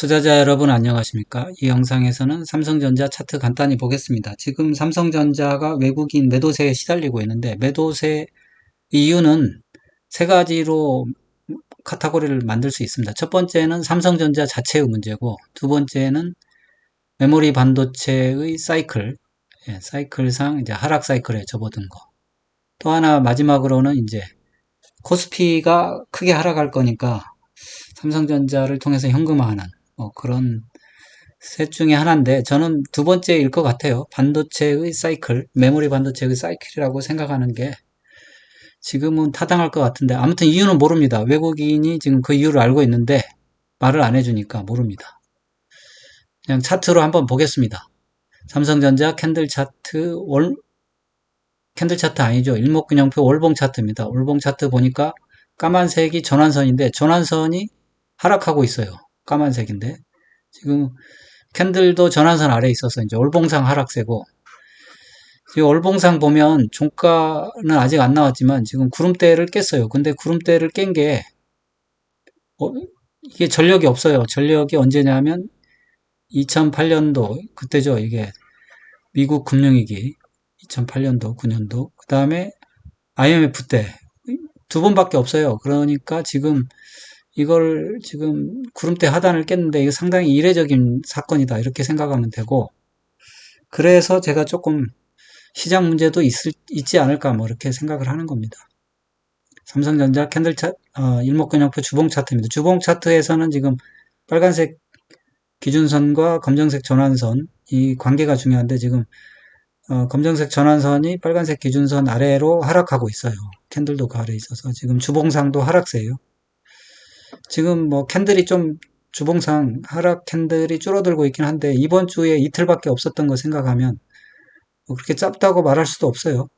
투자자 여러분 안녕하십니까? 이 영상에서는 삼성전자 차트 간단히 보겠습니다. 지금 삼성전자가 외국인 매도세에 시달리고 있는데 매도세 이유는 세 가지로 카테고리를 만들 수 있습니다. 첫 번째는 삼성전자 자체의 문제고 두 번째는 메모리 반도체의 사이클, 예, 사이클상 이제 하락 사이클에 접어든 거. 또 하나 마지막으로는 이제 코스피가 크게 하락할 거니까 삼성전자를 통해서 현금화하는 뭐 그런 셋 중에 하나인데 저는 두 번째일 것 같아요. 반도체의 사이클, 메모리 반도체의 사이클이라고 생각하는 게 지금은 타당할 것 같은데 아무튼 이유는 모릅니다. 외국인이 지금 그 이유를 알고 있는데 말을 안 해주니까 모릅니다. 그냥 차트로 한번 보겠습니다. 삼성전자 캔들 차트 월 캔들 차트 아니죠. 일목균형표 월봉 차트입니다. 월봉 차트 보니까 까만색이 전환선인데 전환선이 하락하고 있어요. 까만색인데 지금 캔들도 전환선 아래에 있어서 이제 월봉상 하락세고 지금 월봉상 보면 종가는 아직 안 나왔지만 지금 구름대를 깼어요. 근데 구름대를 깬게 어, 이게 전력이 없어요. 전력이 언제냐면 2008년도 그때죠. 이게 미국 금융위기 2008년도 9년도 그 다음에 IMF 때 두 번밖에 없어요. 그러니까 지금 이걸 지금 구름대 하단을 깼는데 이거 상당히 이례적인 사건이다 이렇게 생각하면 되고 그래서 제가 조금 시장 문제도 있, 있지 않을까 뭐 이렇게 생각을 하는 겁니다. 삼성전자 캔들 차, 어, 일목균형표 주봉 차트입니다. 주봉 차트에서는 지금 빨간색 기준선과 검정색 전환선 이 관계가 중요한데 지금 어, 검정색 전환선이 빨간색 기준선 아래로 하락하고 있어요. 캔들도 그 아래에 있어서 지금 주봉상도 하락세예요. 지금 뭐 캔들이 좀 주봉상 하락 캔들이 줄어들고 있긴 한데 이번 주에 이틀밖에 없었던 거 생각하면 뭐 그렇게 짧다고 말할 수도 없어요.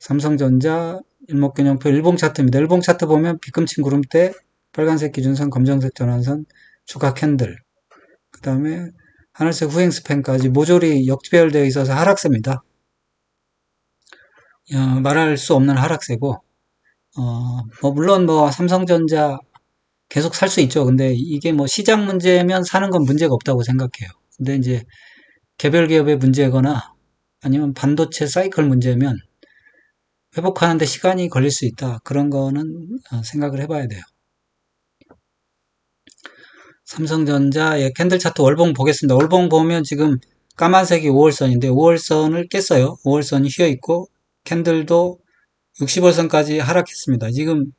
삼성전자 일목균형표 일봉 차트입니다. 일봉 차트 보면 비금친 구름대 빨간색 기준선 검정색 전환선 주가 캔들 그 다음에 하늘색 후행 스팬까지 모조리 역배열되어 있어서 하락세입니다. 어, 말할 수 없는 하락세고 어, 뭐 물론 뭐 삼성전자 계속 살 수 있죠. 근데 이게 뭐 시장 문제면 사는 건 문제가 없다고 생각해요. 근데 이제 개별 기업의 문제거나 아니면 반도체 사이클 문제면 회복하는데 시간이 걸릴 수 있다. 그런 거는 어, 생각을 해봐야 돼요. 삼성전자의 캔들 차트 월봉 보겠습니다. 월봉 보면 지금 까만색이 5월선인데 5월선을 깼어요. 5월선이 휘어 있고 캔들도 60월선까지 하락했습니다. 지금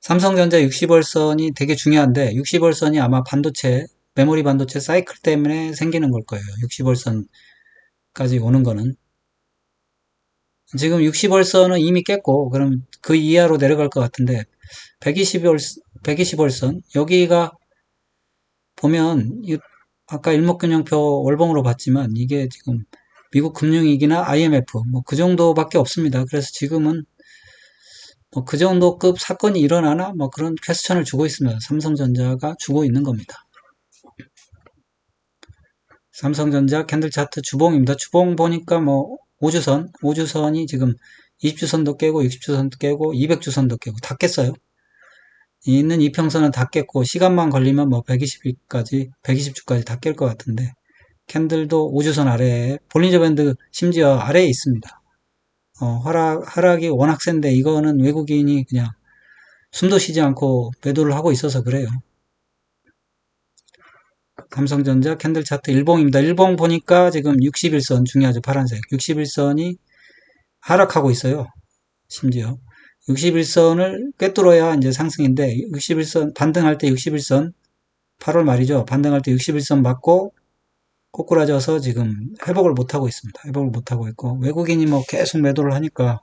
삼성전자 60월선이 되게 중요한데 60월선이 아마 반도체, 메모리 반도체 사이클 때문에 생기는 걸 거예요. 60월선까지 오는 거는. 지금 60월선은 이미 깼고 그럼 그 이하로 내려갈 것 같은데 120월 120월선 여기가 보면 아까 일목균형표 월봉으로 봤지만 이게 지금 미국 금융위기나 IMF 뭐 그 정도밖에 없습니다. 그래서 지금은 뭐 그 정도 급 사건이 일어나나 뭐 그런 퀘스천을 주고 있습니다. 삼성전자가 주고 있는 겁니다. 삼성전자 캔들 차트 주봉입니다. 주봉 보니까 뭐 5주선, 5주선이 지금 20주선도 깨고 60주선도 깨고 200주선도 깨고 다 깼어요. 있는 이평선은 다 깼고 시간만 걸리면 뭐 120일까지 120주까지 다 깰 것 같은데 캔들도 5주선 아래에 볼린저 밴드 심지어 아래에 있습니다. 어, 하락, 하락이 워낙 센데 이거는 외국인이 그냥 숨도 쉬지 않고 매도를 하고 있어서 그래요. 삼성전자 캔들 차트 일봉입니다. 일봉 보니까 지금 61선 중요하죠. 파란색. 61선이 하락하고 있어요. 심지어. 61선을 꿰뚫어야 이제 상승인데 61선 반등할 때 61선 8월 말이죠. 반등할 때 61선 맞고 꼬꾸라져서 지금 회복을 못하고 있습니다. 회복을 못하고 있고 외국인이 뭐 계속 매도를 하니까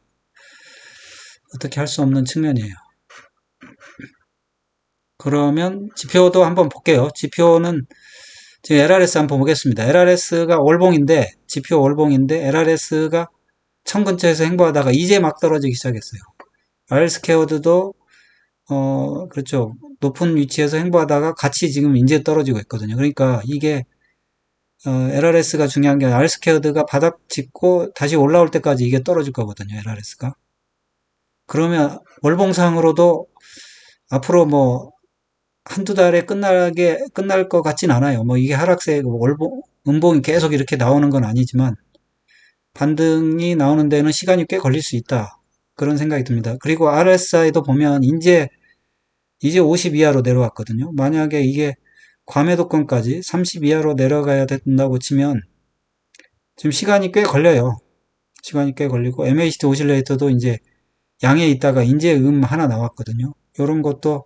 어떻게 할 수 없는 측면이에요. 그러면 지표도 한번 볼게요. 지표는 지금 LRS 한번 보겠습니다. LRS가 월봉인데 지표 월봉인데 LRS가 천 근처에서 행보하다가 이제 막 떨어지기 시작했어요. RS케어드도 어 그렇죠. 높은 위치에서 행보하다가 같이 지금 이제 떨어지고 있거든요. 그러니까 이게 어, LRS가 중요한 게 R스퀘어드가 바닥 짚고 다시 올라올 때까지 이게 떨어질 거거든요. LRS가. 그러면 월봉상으로도 앞으로 뭐 한두 달에 끝나게, 끝날 것 같진 않아요. 뭐 이게 하락세, 뭐 월봉, 음봉이 계속 이렇게 나오는 건 아니지만, 반등이 나오는 데는 시간이 꽤 걸릴 수 있다. 그런 생각이 듭니다. 그리고 RSI도 보면, 이제, 이제 50 이하로 내려왔거든요. 만약에 이게 과매도권까지 30 이하로 내려가야 된다고 치면, 지금 시간이 꽤 걸려요. 시간이 꽤 걸리고, MACD 오실레이터도 이제 양에 있다가 이제 음 하나 나왔거든요. 이런 것도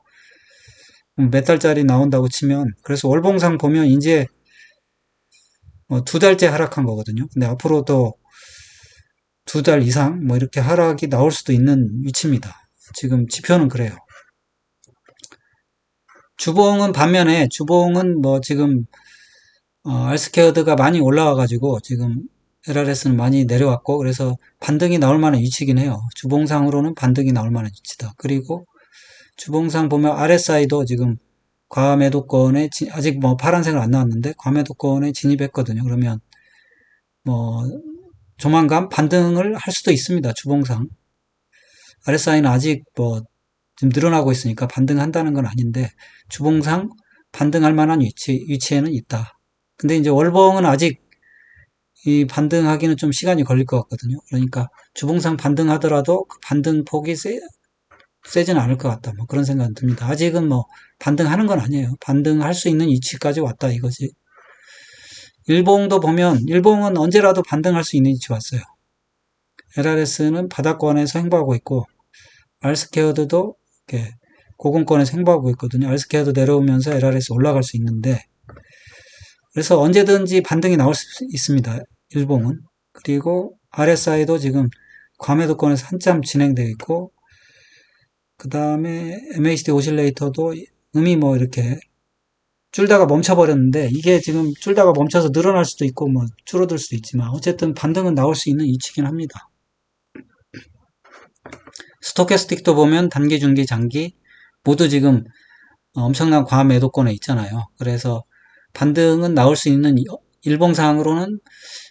몇 달짜리 나온다고 치면 그래서 월봉상 보면 이제 어, 두 달째 하락한 거거든요. 근데 앞으로 도두달 이상 뭐 이렇게 하락이 나올 수도 있는 위치입니다. 지금 지표는 그래요. 주봉은 반면에 주봉은 뭐 지금 어, 알스케어드가 많이 올라와 가지고 지금 LRS는 많이 내려왔고 그래서 반등이 나올 만한 위치긴 해요. 주봉상으로는 반등이 나올 만한 위치다. 그리고 주봉상 보면 RSI도 지금 과매도권에 아직 뭐 파란색은 안 나왔는데 과매도권에 진입했거든요. 그러면 뭐 조만간 반등을 할 수도 있습니다. 주봉상 RSI는 아직 뭐 지금 늘어나고 있으니까 반등한다는 건 아닌데 주봉상 반등할 만한 위치 위치에는 있다. 근데 이제 월봉은 아직 이 반등하기는 좀 시간이 걸릴 것 같거든요. 그러니까 주봉상 반등하더라도 그 반등 폭이 세, 세지는 않을 것 같다. 뭐 그런 생각은 듭니다. 아직은 뭐 반등하는 건 아니에요. 반등할 수 있는 위치까지 왔다 이거지. 일봉도 보면 일봉은 언제라도 반등할 수 있는 위치 왔어요. LRS는 바닥권에서 행보하고 있고 알스케어드도 이렇게 고공권에서 행보하고 있거든요. 알스케어드 내려오면서 LRS 올라갈 수 있는데 그래서 언제든지 반등이 나올 수 있습니다. 일봉은. 그리고 RSI도 지금 과매도권에서 한참 진행되어 있고 그 다음에 MACD 오실레이터도 음이 뭐 이렇게 줄다가 멈춰버렸는데 이게 지금 줄다가 멈춰서 늘어날 수도 있고 뭐 줄어들 수도 있지만 어쨌든 반등은 나올 수 있는 위치긴 합니다. 스토캐스틱도 보면 단기, 중기, 장기 모두 지금 엄청난 과매도권에 있잖아요. 그래서 반등은 나올 수 있는 일봉상으로는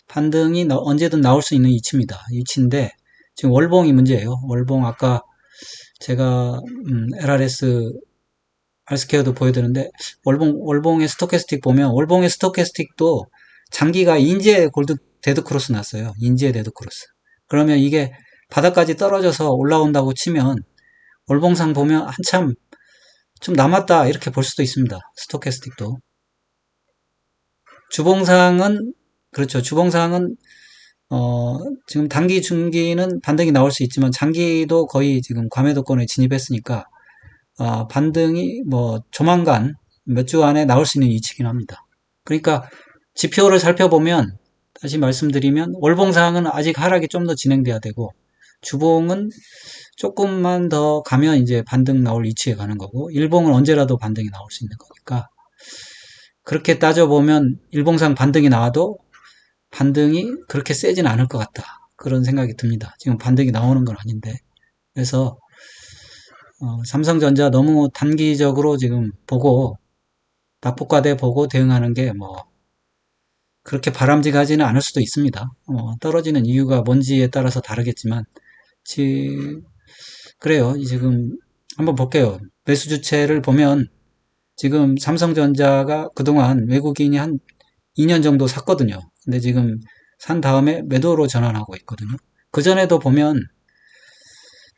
반등이 언제든 나올 수 있는 위치입니다. 위치인데 지금 월봉이 문제예요. 월봉 아까 제가 음, LRS 알스케어도 보여드는데 월봉 월봉의 스토캐스틱 보면 월봉의 스토캐스틱도 장기가 인제 골드 데드 크로스 났어요. 인제 데드 크로스. 그러면 이게 바닥까지 떨어져서 올라온다고 치면 월봉상 보면 한참 좀 남았다 이렇게 볼 수도 있습니다. 스토캐스틱도. 주봉상은 그렇죠. 주봉상은 어, 지금 단기, 중기는 반등이 나올 수 있지만 장기도 거의 지금 과매도권에 진입했으니까 어, 반등이 뭐 조만간 몇 주 안에 나올 수 있는 위치긴 합니다. 그러니까 지표를 살펴보면 다시 말씀드리면 월봉상은 아직 하락이 좀 더 진행돼야 되고 주봉은 조금만 더 가면 이제 반등 나올 위치에 가는 거고 일봉은 언제라도 반등이 나올 수 있는 거니까 그렇게 따져보면 일봉상 반등이 나와도 반등이 그렇게 세진 않을 것 같다. 그런 생각이 듭니다. 지금 반등이 나오는 건 아닌데. 그래서 어, 삼성전자 너무 단기적으로 지금 보고 낙폭과대 보고 대응하는 게 뭐 그렇게 바람직하지는 않을 수도 있습니다. 어, 떨어지는 이유가 뭔지에 따라서 다르겠지만 지 그래요. 지금 한번 볼게요. 매수 주체를 보면 지금 삼성전자가 그동안 외국인이 한 2년 정도 샀거든요. 근데 지금 산 다음에 매도로 전환하고 있거든요. 그전에도 보면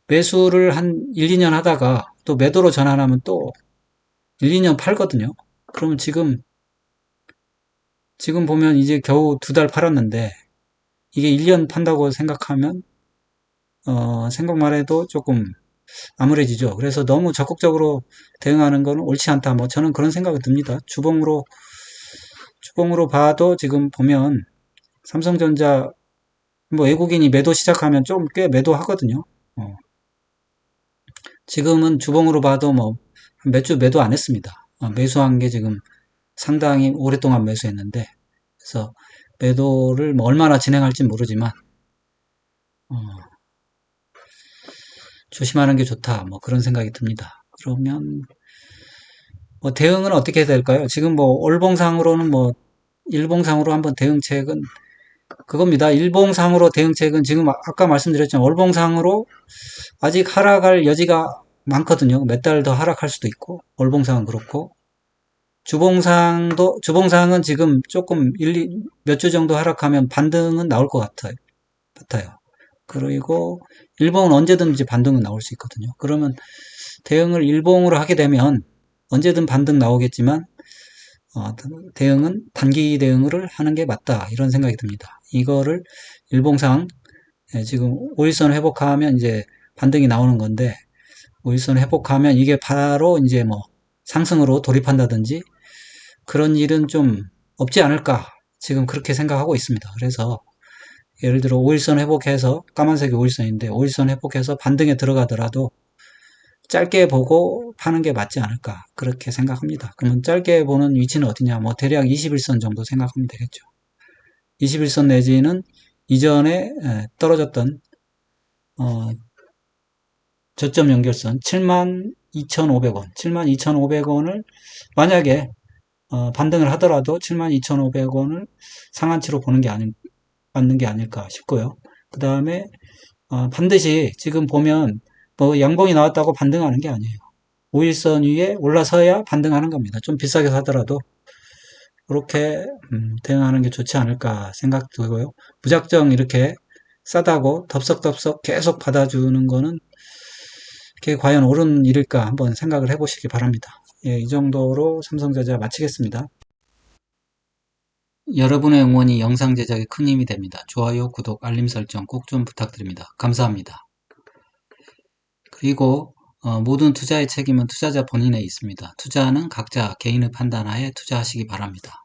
매수를 한 1, 2년 하다가 또 매도로 전환하면 또 1, 2년 팔거든요. 그러면 지금 지금 보면 이제 겨우 두 달 팔았는데 이게 1년 판다고 생각하면 어, 생각만 해도 조금 암울해지죠. 그래서 너무 적극적으로 대응하는 건 옳지 않다. 뭐 저는 그런 생각이 듭니다. 주봉으로 주봉으로 봐도 지금 보면 삼성전자 뭐 외국인이 매도 시작하면 좀 꽤 매도하거든요. 어. 지금은 주봉으로 봐도 뭐 몇 주 매도 안 했습니다. 어, 매수한 게 지금 상당히 오랫동안 매수했는데 그래서 매도를 뭐 얼마나 진행할지 모르지만 어, 조심하는 게 좋다. 뭐 그런 생각이 듭니다. 그러면 뭐 대응은 어떻게 될까요? 지금 뭐 올봉상으로는 뭐 일봉상으로 한번 대응책은 그겁니다. 일봉상으로 대응책은 지금 아까 말씀드렸지만 월봉상으로 아직 하락할 여지가 많거든요. 몇 달 더 하락할 수도 있고, 월봉상은 그렇고, 주봉상도, 주봉상은 지금 조금 1, 몇주 정도 하락하면 반등은 나올 것 같아요. 같아요. 그리고 일봉은 언제든지 반등은 나올 수 있거든요. 그러면 대응을 일봉으로 하게 되면 언제든 반등 나오겠지만 어, 대응은 단기 대응을 하는 게 맞다 이런 생각이 듭니다. 이거를 일봉상 예, 지금 5일선 회복하면 이제 반등이 나오는 건데 5일선 회복하면 이게 바로 이제 뭐 상승으로 돌입한다든지 그런 일은 좀 없지 않을까 지금 그렇게 생각하고 있습니다. 그래서 예를 들어 5일선 회복해서 까만색이 5일선인데 5일선 회복해서 반등에 들어가더라도 짧게 보고 파는 게 맞지 않을까 그렇게 생각합니다. 그러면 짧게 보는 위치는 어디냐 뭐 대략 21선 정도 생각하면 되겠죠. 21선 내지는 이전에 떨어졌던 어, 저점 연결선 72,500원 72,500원을 만약에 어, 반등을 하더라도 72,500원을 상한치로 보는 게 아닌 맞는 게 아닐까 싶고요. 그 다음에 어, 반드시 지금 보면 뭐 양봉이 나왔다고 반등하는 게 아니에요. 5일선 위에 올라서야 반등하는 겁니다. 좀 비싸게 사더라도 그렇게 음, 대응하는 게 좋지 않을까 생각 들고요. 무작정 이렇게 싸다고 덥석덥석 계속 받아주는 거는 그게 과연 옳은 일일까 한번 생각을 해보시기 바랍니다. 예, 이 정도로 삼성전자 마치겠습니다. 여러분의 응원이 영상 제작에 큰 힘이 됩니다. 좋아요, 구독, 알림 설정 꼭 좀 부탁드립니다. 감사합니다. 그리고 어, 모든 투자의 책임은 투자자 본인에 있습니다. 투자는 각자 개인의 판단하에 투자하시기 바랍니다.